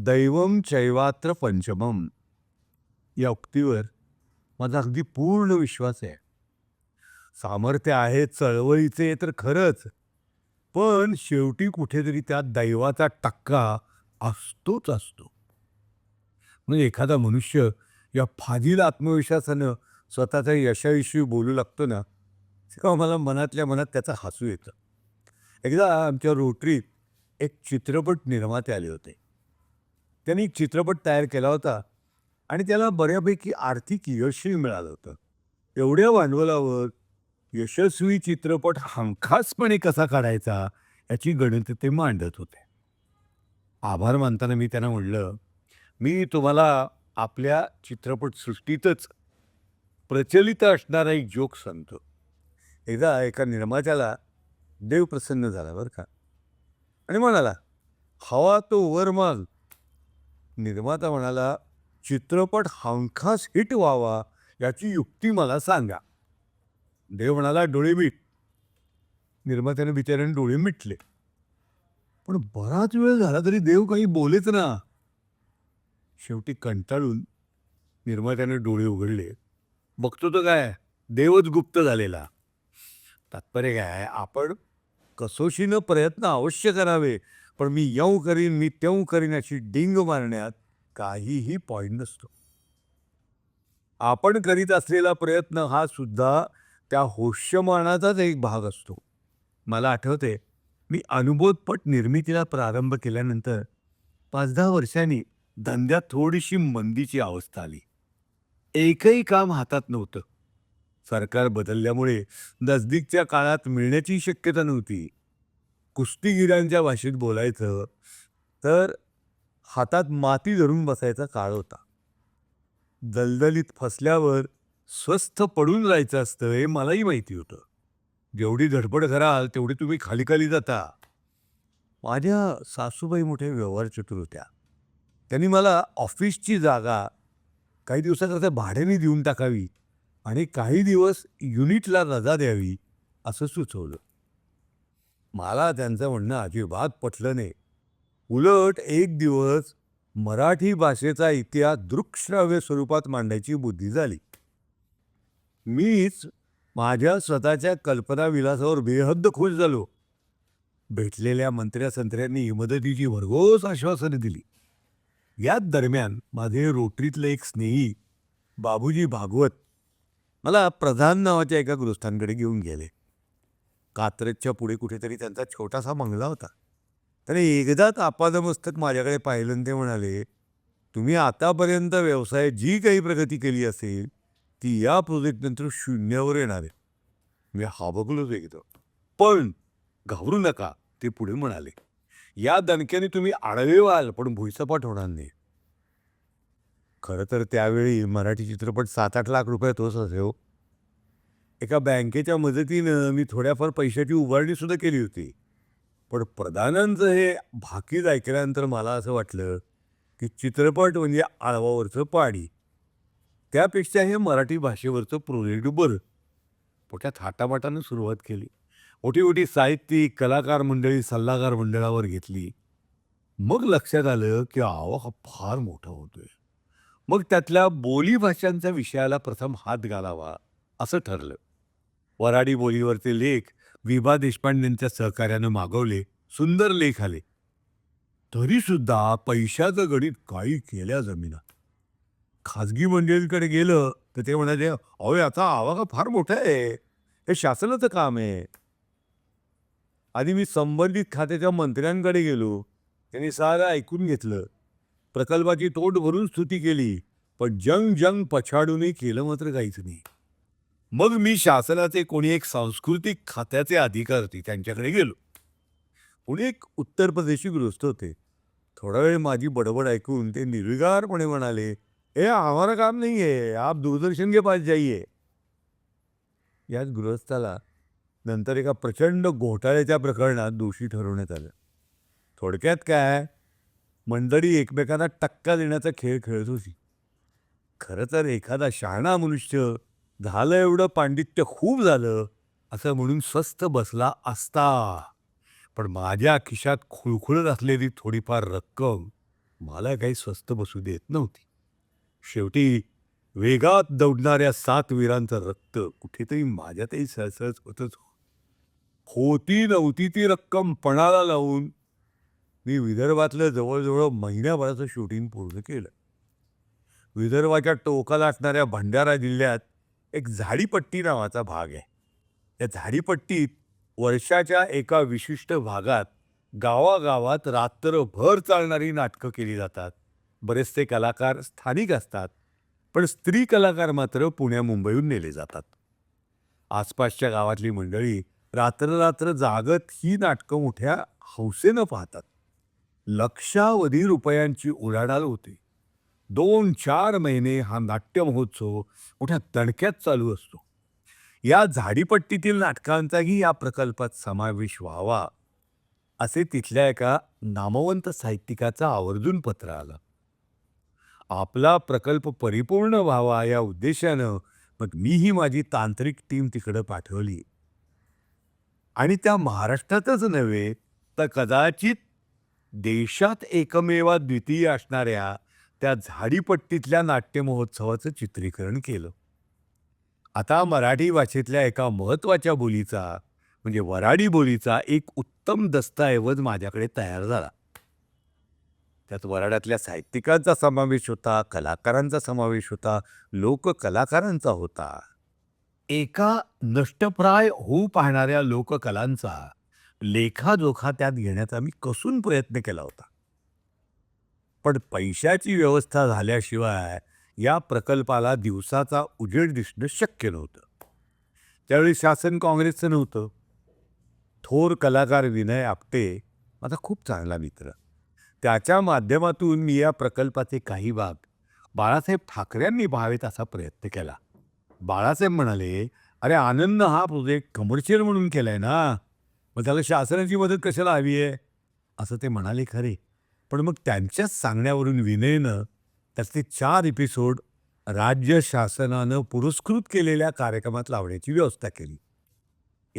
दैवम चैवात्र पंचमम. या उक्तीवर माझा अगदी पूर्ण विश्वास आहे. सामर्थ्य आहे चळवळीचे तर खरंच. पण शेवटी कुठेतरी त्या दैवाचा टक्का असतोच असतो. म्हणजे एखादा मनुष्य या फाजील आत्मविश्वासानं स्वतःच्या यशाविषयी बोलू लागतो ना तेव्हा मला मनातल्या मनात त्याचं हसू येतं. एकदा आमच्या रोटरीत एक चित्रपट निर्माते आले होते. त्यांनी एक चित्रपट तयार केला होता आणि त्याला बऱ्यापैकी आर्थिक यशही मिळालं होतं. एवढ्या भांडवलावर यशस्वी चित्रपट हमखासपणे कसा काढायचा याची गणित ते मांडत होते. आभार मानताना मी त्यांना म्हणलं मी तुम्हाला आपल्या चित्रपटसृष्टीतच प्रचलित असणारा एक जोक सांगतो. एकदा एका निर्मात्याला देव प्रसन्न झाला बरं का. आणि म्हणाला हवा तो वर माग निर्माता म्हणाला चित्रपट हमखास हिट व्हावा याची युक्ती मला सांगा. देव म्हणाला डोळे मीट निर्मात्याने बिचाऱ्याने डोळे मिटले. पण बराच वेळ झाला तरी देव काही बोलेच ना. शेवटी कंटाळून निर्मात्याने डोळे उघडले. बघतो तर काय देवच गुप्त झालेला. तात्पर्य काय आपण कसोशीनं प्रयत्न अवश्य करावे पण मी येऊ करीन मी तेऊ करीन अशी डिंग मारण्यात काहीही पॉईंट नसतो. आपण करीत असलेला प्रयत्न हा सुद्धा त्या होष्यमानाचाच एक भाग असतो. मला आठवते मी अनुबोधपट निर्मितीला प्रारंभ केल्यानंतर पाच दहा वर्षांनी धंद्यात थोडीशी मंदीची अवस्था आली. एकही काम हातात नव्हतं. सरकार बदलल्यामुळे नजदीकच्या काळात मिळण्याची शक्यता नव्हती. कुस्तीगिरांच्या भाषेत बोलायचं तर हातात माती धरून बसायचा काळ होता. दलदलीत फसल्यावर स्वस्थ पडून राहायचं असतं हे मलाही माहिती होतं. जेवढी धडपड कराल तेवढी तुम्ही खाली खाली जाता. माझ्या सासूबाई मोठे व्यवहार चतुर होत्या. त्यांनी मला ऑफिसची जागा काही दिवसाकरता भाड्याने देऊन टाकावी आणि काही दिवस युनिटला रजा द्यावी असं सुचवलं. मला त्यांचं म्हणणं अजिबात पटलं नाही. उलट एक दिवस मराठी भाषेचा इतिहास दृकश्राव्य स्वरूपात मांडायची बुद्धी झाली. मीच माझ्या स्वतःच्या कल्पनाविलासावर बेहद्द खुश झालो. भेटलेल्या मंत्र्या संत्र्यांनी मदतीची भरघोस आश्वासने दिली. याच दरम्यान माझे रोटरीतले एक स्नेही बाबूजी भागवत मला प्रधान नावाच्या एका गृहस्थांकडे घेऊन गेले. कात्रजच्या पुढे कुठेतरी त्यांचा छोटासा बंगला होता. तर एकदाच आपादमस्तक माझ्याकडे पाहिलं आणि ते म्हणाले तुम्ही आतापर्यंत व्यवसायात जी काही प्रगती केली असेल ती या प्रोजेक्टनंतर शून्यावर येणार आहे. मी हाबकलोच एकदम पण घाबरू नका ते पुढे म्हणाले. या दणक्याने तुम्ही आडवे व्हाल पण भुईसपाट होणार नाही. खरं तर त्यावेळी मराठी चित्रपट सात आठ लाख रुपयात होत असे हो. एका बँकेच्या मदतीनं मी थोड्याफार पैशाची उभारणी सुद्धा केली होती. पण प्रधानांचं हे भाकीज ऐकल्यानंतर मला असं वाटलं की चित्रपट म्हणजे आळवावरचं पाणी. त्यापेक्षा हे मराठी भाषेवरचं प्रोजेक्ट बरं. मोठ्या थाटामाटानं सुरुवात केली. मोठी मोठी साहित्यिक कलाकार मंडळी सल्लागार मंडळावर घेतली. मग लक्षात आलं की आवा हा फार मोठा होतोय. मग त्यातल्या बोलीभाषांच्या विषयाला प्रथम हात घालावा असं ठरलं. वराडी बोलीवरचे लेख विभा देशपांडेंच्या सहकार्यानं मागवले सुंदर लेख आले. तरी सुद्धा पैशाचं गणित काही केल्या जमिनात खाजगी मंडळींकडे गेलं तर ते म्हणाले अहो याचा आवाका फार मोठा आहे. हे शासनाचं काम आहे. आधी मी संबंधित खात्याच्या मंत्र्यांकडे गेलो. त्यांनी सारं ऐकून घेतलं. प्रकल्पाची तोट भरून स्तुती केली पण जंग जंग पछाडूनही केलं मात्र काहीच नाही. मग मी शासनाचे कोणी एक सांस्कृतिक खात्याचे अधिकारी त्यांच्याकडे गेलो. कोणी एक उत्तर प्रदेशी गृहस्थ होते. थोडा वेळ माझी बडबड ऐकून ते निर्विकारपणे म्हणाले ए आम्हाला काम नाही आहे आप दूरदर्शन के पास जाईये याच गृहस्थाला नंतर एका प्रचंड घोटाळ्याच्या प्रकरणात दोषी ठरवण्यात आलं. थोडक्यात काय? मंडळी एकमेकांना टक्का देण्याचा खेळ खेळत होती. खरं तर एखादा शहाणा मनुष्य झालं एवढं पांडित्य खूप झालं असं म्हणून स्वस्थ बसला असता. पण माझ्या खिशात खुळखुळत असलेली थोडीफार रक्कम मला काही स्वस्त बसू देत नव्हती. शेवटी वेगात दौडणाऱ्या सात वीरांचं रक्त कुठेतरी माझ्यातही सहसहज होतच हो. होती नव्हती ती रक्कम पणाला लावून मी विदर्भातलं जवळजवळ महिन्याभराचं शूटिंग पूर्ण केलं. विदर्भाच्या टोकाला असणाऱ्या भंडारा जिल्ह्यात एक झाडीपट्टी नावाचा भाग आहे. या झाडीपट्टीत वर्षाच्या एका विशिष्ट भागात गावागावात रात्रभर चालणारी नाटकं केली जातात. बरेचसे कलाकार स्थानिक असतात पण स्त्री कलाकार मात्र पुण्या मुंबईहून नेले जातात. आसपासच्या गावातली मंडळी रात्ररात्र जागत ही नाटकं मोठ्या हौसेनं पाहतात. लक्षावधी रुपयांची उलाढाल होते. दोन चार महिने हा नाट्य महोत्सव मोठ्या तणक्यात चालू असतो. या झाडीपट्टीतील नाटकांचाही या प्रकल्पात समावेश व्हावा असे तिथल्या एका नामवंत साहित्यिकाचं आवर्जून पत्र आलं. आपला प्रकल्प परिपूर्ण व्हावा या उद्देशानं मग मीही माझी तांत्रिक टीम तिकडं पाठवली. आणि त्या महाराष्ट्रातच नव्हे तर कदाचित देशात एकमेवा द्वितीय असणाऱ्या त्या झाडीपट्टीतल्या नाट्य महोत्सवाचं चित्रीकरण केलं. आता मराठी भाषेतल्या एका महत्त्वाच्या बोलीचा म्हणजे वराडी बोलीचा एक उत्तम दस्तऐवज माझ्याकडे तयार झाला. त्यात वराड्यातल्या साहित्यिकांचा समावेश होता कलाकारांचा समावेश होता लोककलाकारांचा होता. एका नष्टप्राय होऊ पाहणाऱ्या लोककलांचा लेखाजोखा त्यात घेण्याचा मी कसून प्रयत्न केला होता. पण पैशाची व्यवस्था झाल्याशिवाय या प्रकल्पाला दिवसाचा उजेड दिसणं शक्य नव्हतं. त्यावेळी शासन काँग्रेसचं नव्हतं. थोर कलाकार विनय आपटे माझा खूप चांगला मित्र. त्याच्या माध्यमातून मी या प्रकल्पाचे काही भाग बाळासाहेब ठाकरेंनी पाहावेत असा प्रयत्न केला. बाळासाहेब म्हणाले अरे आनंद हा प्रोजेक्ट कमर्शियल म्हणून केला आहे ना. मग त्याला शासनाची मदत कशाला हवी आहे? असं ते म्हणाले खरे. पण मग त्यांच्याच सांगण्यावरून विनयनं त्यातले चार एपिसोड राज्य शासनानं पुरस्कृत केलेल्या कार्यक्रमात लावण्याची व्यवस्था केली.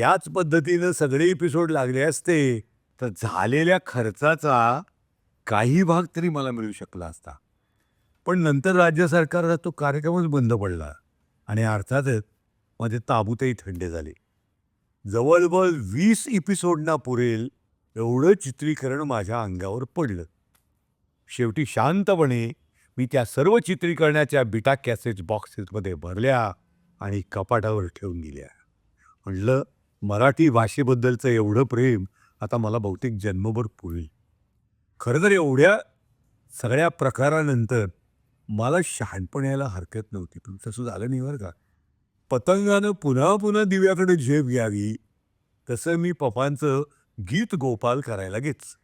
याच पद्धतीनं सगळे एपिसोड लागले असते तर झालेल्या खर्चाचा काही भाग तरी मला मिळू शकला असता. पण नंतर राज्य सरकारला तो कार्यक्रमच बंद पडला आणि अर्थातच माझे ताबूतही थंडे झाले. जवळजवळ वीस एपिसोडना पुरेल एवढं चित्रीकरण माझ्या अंगावर पडलं. शेवटी शांतपणे मी त्या सर्व चित्रीकरणाच्या बिटा कॅसेट बॉक्सेसमध्ये भरल्या आणि कपाटावर ठेवून गेल्या म्हणलं मराठी भाषेबद्दलचं एवढं प्रेम आता मला बहुतेक जन्मभर पुरेल. खरं तर एवढ्या सगळ्या प्रकारानंतर मला शहाणपण यायला हरकत नव्हती. पण तसं झालं नाही बरं का. पतंगानं पुन्हा पुन्हा दिव्याकडे झेप घ्यावी तसं मी पप्पांचं गीत गोपाल करायला घेच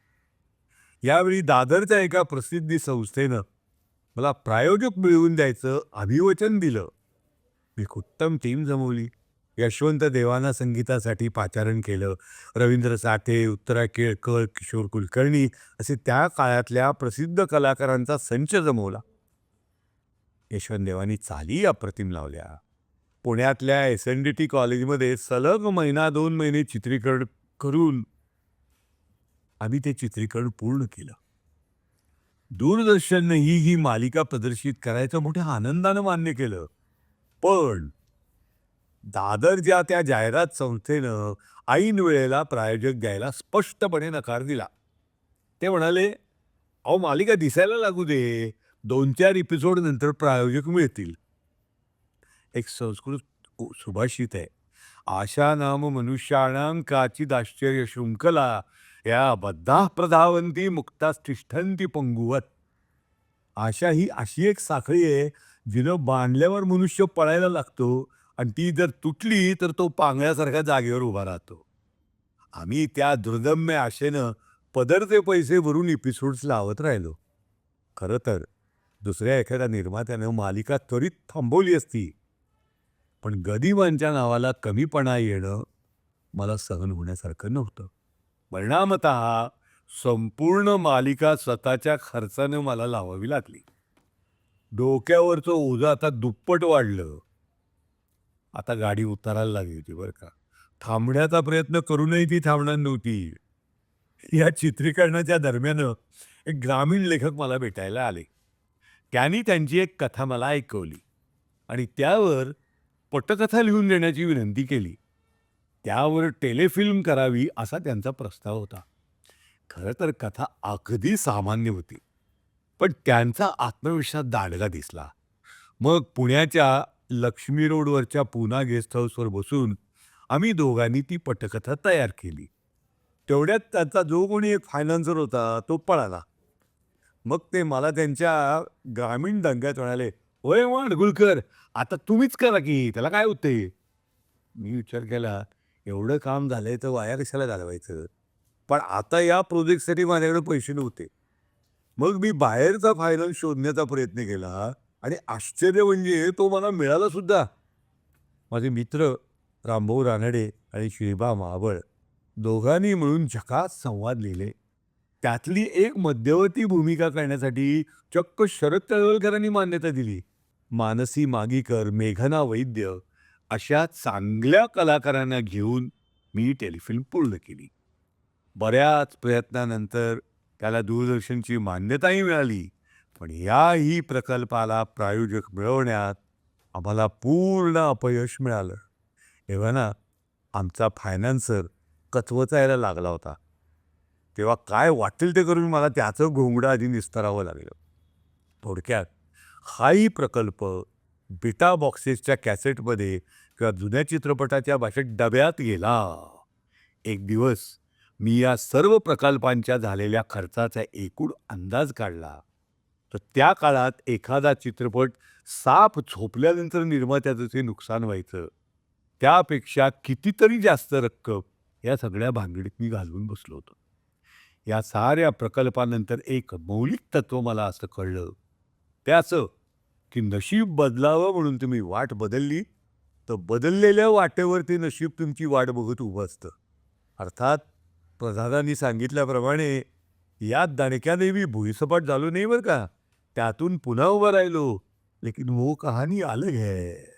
यावेळी दादरच्या एका प्रसिद्धी संस्थेनं मला प्रायोजक मिळवून द्यायचं अभिवचन दिलं. मी एक उत्तम टीम जमवली. यशवंत देवाना संगीतासाठी पाचारण केलं. रवींद्र साठे उत्तरा केळकर किशोर कुलकर्णी असे त्या काळातल्या प्रसिद्ध कलाकारांचा संच जमवला. यशवंत देवानी चाली अप्रतिम लावल्या. पुण्यातल्या एस एन डी टी कॉलेजमध्ये सलग महिना दोन महिने चित्रीकरण करून आम्ही ते चित्रीकरण पूर्ण केलं. दूरदर्शननंही ही मालिका प्रदर्शित करायचं मोठ्या आनंदानं मान्य केलं. पण दादर ज्या त्या जाहिरात संस्थेनं ऐन वेळेला प्रायोजक द्यायला स्पष्टपणे नकार दिला. ते म्हणाले अहो मालिका दिसायला लागू दे. दोन चार एपिसोड नंतर प्रायोजक मिळतील. एक संस्कृत सुभाषित आहे. आशा नाम मनुष्याणां काचिद आश्चर्य शृंखला या बद्धा प्रधावंती मुक्तास तिष्ठंती पंगुवत. आशा ही अशी एक साखळी आहे जिनं बांधल्यावर मनुष्य पळायला लागतो आणि ती जर तुटली तर तो पांगळ्यासारख्या जागेवर उभा राहतो. आम्ही त्या दुर्दम्य आशेनं पदरचे पैसे भरून एपिसोड्स लावत राहिलो. खरं तर दुसऱ्या एखाद्या निर्मात्यानं मालिका त्वरित थांबवली असती. पण गदिमांच्या नावाला कमीपणा येणं मला सहन होण्यासारखं नव्हतं. परिणामत संपूर्ण मालिका स्वतःच्या खर्चानं मला लावावी लागली. डोक्यावरचं ओझं आता दुप्पट वाढलं. आता गाडी उतारायला लागली होती बरं का. थांबण्याचा प्रयत्न करूनही ती थांबणार नव्हती. या चित्रीकरणाच्या दरम्यान एक ग्रामीण लेखक मला भेटायला आले. त्यांनी त्यांची एक कथा मला ऐकवली आणि त्यावर पटकथा लिहून देण्याची विनंती केली. त्यावर टेलिफिल्म करावी असा त्यांचा प्रस्ताव होता. खरं तर कथा अगदी सामान्य होती पण त्यांचा आत्मविश्वास दांडगा दिसला. मग पुण्याच्या लक्ष्मी रोडवरच्या पुना गेस्ट हाऊसवर बसून आम्ही दोघांनी ती पटकथा तयार केली. तेवढ्यात त्याचा जो कोणी एक फायनान्सर होता तो पळाला. मग ते मला त्यांच्या ग्रामीण दंग्यात म्हणाले होय माडगुळकर आता तुम्हीच करा की त्याला काय होते मी विचार केला एवढं काम झालंय तर वाया कशाला घालवायचं? पण आता या प्रोजेक्टसाठी माझ्याकडे पैसे नव्हते. मग मी बाहेरचा फायनान्स शोधण्याचा प्रयत्न केला आणि आश्चर्य म्हणजे तो मला मिळाला सुद्धा. माझे मित्र रामभाऊ रानडे आणि श्रीबा महाबळ दोघांनी मिळून झकास संवाद लिहिले. त्यातली एक मध्यवर्ती भूमिका करण्यासाठी चक्क शरद तळवलकरांनी मान्यता दिली. मानसी मागीकर मेघना वैद्य अशा चांगल्या कलाकारांना घेऊन मी टेलिफिल्म पूर्ण केली. बऱ्याच प्रयत्नानंतर त्याला दूरदर्शनची मान्यताही मिळाली. पण याही प्रकल्पाला प्रायोजक मिळवण्यात आम्हाला पूर्ण अपयश मिळालं. तेव्हा ना आमचा फायनान्सर कचवचायला लागला होता. तेव्हा काय वाटेल ते करून मला त्याचं घोंगडं आधी निस्तारावं लागलं. थोडक्यात हाही प्रकल्प बिटा बॉक्सेसच्या कॅसेटमध्ये किंवा जुन्या चित्रपटाच्या भाषेत डब्यात गेला. एक दिवस मी या सर्व प्रकल्पांच्या झालेल्या खर्चाचा एकूण अंदाज काढला. तर त्या काळात एखादा चित्रपट साप झोपल्यानंतर निर्मात्याचं ते नुकसान व्हायचं. त्यापेक्षा कितीतरी जास्त रक्कम या सगळ्या भांगडीत मी घालवून बसलो होतो. या साऱ्या प्रकल्पानंतर एक मौलिक तत्व मला असं कळलं. त्याचं असं की नशीब बदलावं म्हणून तुम्ही वाट बदलली तर बदललेल्या वाटेवरती नशीब तुमची वाट बघत उभं असतं. अर्थात प्रधानांनी सांगितल्याप्रमाणे या दणक्याने मी भुईसपाट झालो नाही बरं का. त्यातून पुन्हा उभं राहिलो. लेकिन वो कहाणी अलग है.